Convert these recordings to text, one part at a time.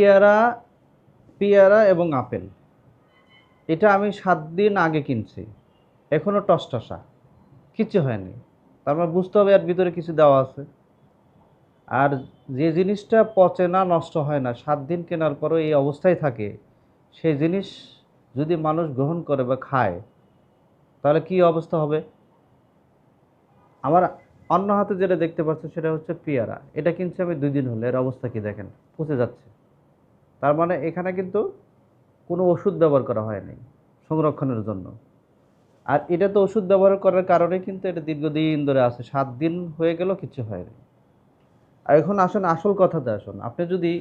পেয়ারা পেয়ারা এবং আপেল। এটা আমি সাত দিন আগে কিনছি। এখনও টসটসা। কিচ্ছু হয়নি। তার মানে বুঝতে হবে এর ভিতরে কিছু দেওয়া আছে। আর যে জিনিসটা পচে না, নষ্ট হয় না, সাত দিন কেনার পরও এই অবস্থায় থাকে সেই জিনিস যদি মানুষ গ্রহণ করে বা খায়, তাহলে কি অবস্থা হবে? আমার অন্য হাতে যেটা দেখতে পাচ্ছি সেটা হচ্ছে পেয়ারা। এটা কিনছি আমি দুই দিন হলো। এর অবস্থা কি দেখেন? পচে যাচ্ছে। তার মানে এখানে কিন্তু কোনো ওষুধ ব্যবহার করা হয়নি সংরক্ষণের জন্য। আর এটা তো ওষুধ ব্যবহার করার কারণে কিন্তু এটা দীর্ঘদিন ধরে আছে, সাত দিন হয়ে গেল কিছু হয়নি। আর এখন আসুন, আসল কথাতে আসুন। আপনি যদি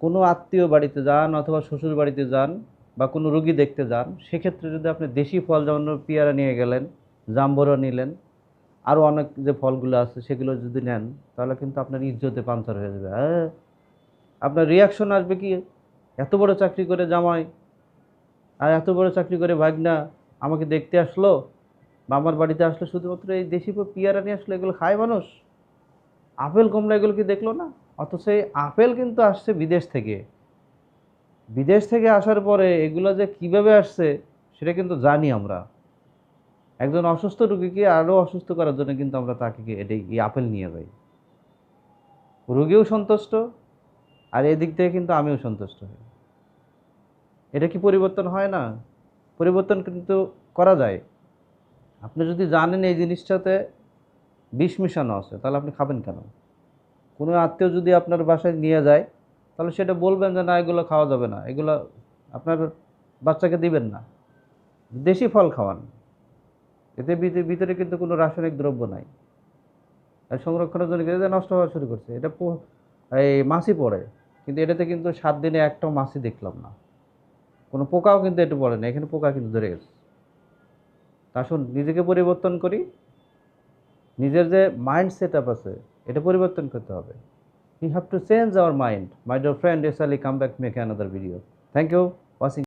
কোনো আত্মীয় বাড়িতে যান অথবা শ্বশুর বাড়িতে যান বা কোনো রুগী দেখতে যান, সেক্ষেত্রে যদি আপনি দেশি ফল যেমন পেয়ারা নিয়ে গেলেন, জাম্বুরা নিলেন, আরও অনেক যে ফলগুলো আছে সেগুলো যদি নেন, তাহলে কিন্তু আপনার ইজ্জতে পাঞ্চার হয়ে যাবে। হ্যাঁ? আপনার রিয়াকশন আসবে কি? এত বড় চাকরি করে জামাই আর এত বড় চাকরি করে ভাগনা আমাকে দেখতে আসলো বা আমার বাড়িতে আসলো শুধুমাত্র এই দেশি পেয়ারা নিয়ে আসলো, এগুলো খায় মানুষ? আপেল কমলা এগুলো কি দেখল না? অথচ এই আপেল কিন্তু আসছে বিদেশ থেকে। বিদেশ থেকে আসার পরে এগুলো যে কীভাবে আসছে সেটা কিন্তু জানি আমরা। একজন অসুস্থ রুগীকে আরও অসুস্থ করার জন্য কিন্তু আমরা তাকে এটাই, এই আপেল নিয়ে যাই। রুগীও সন্তুষ্ট আর এদিক থেকে কিন্তু আমিও সন্তুষ্ট হই। এটা কি পরিবর্তন হয় না? পরিবর্তন কিন্তু করা যায়। আপনি যদি জানেন এই জিনিসটাতে বিষ মিশানো আছে, তাহলে আপনি খাবেন কেন? কোনো আত্মীয় যদি আপনার বাসায় নিয়ে যায়, তাহলে সেটা বলবেন যে, না, এগুলো খাওয়া যাবে না। এগুলো আপনার বাচ্চাকে দিবেন না। দেশি ফল খাওয়ান। এতে ভিতরে- কিন্তু কোনো রাসায়নিক দ্রব্য নাই। আর সংরক্ষণের জন্য নষ্ট হওয়া শুরু করছে। এটা এই মাছি পড়ে। কিন্তু এটাতে কিন্তু সাত দিনে একটাও মাছই দেখলাম না। কোনো পোকাও কিন্তু এটা পড়ে না, এখানে পোকা কিন্তু ধরে গেছে। তা আসুন, নিজেকে পরিবর্তন করি। নিজের যে মাইন্ড সেট আপ আছে, এটা পরিবর্তন করতে হবে। You have to change our mind my dear friends Ali come back make another video thank you watching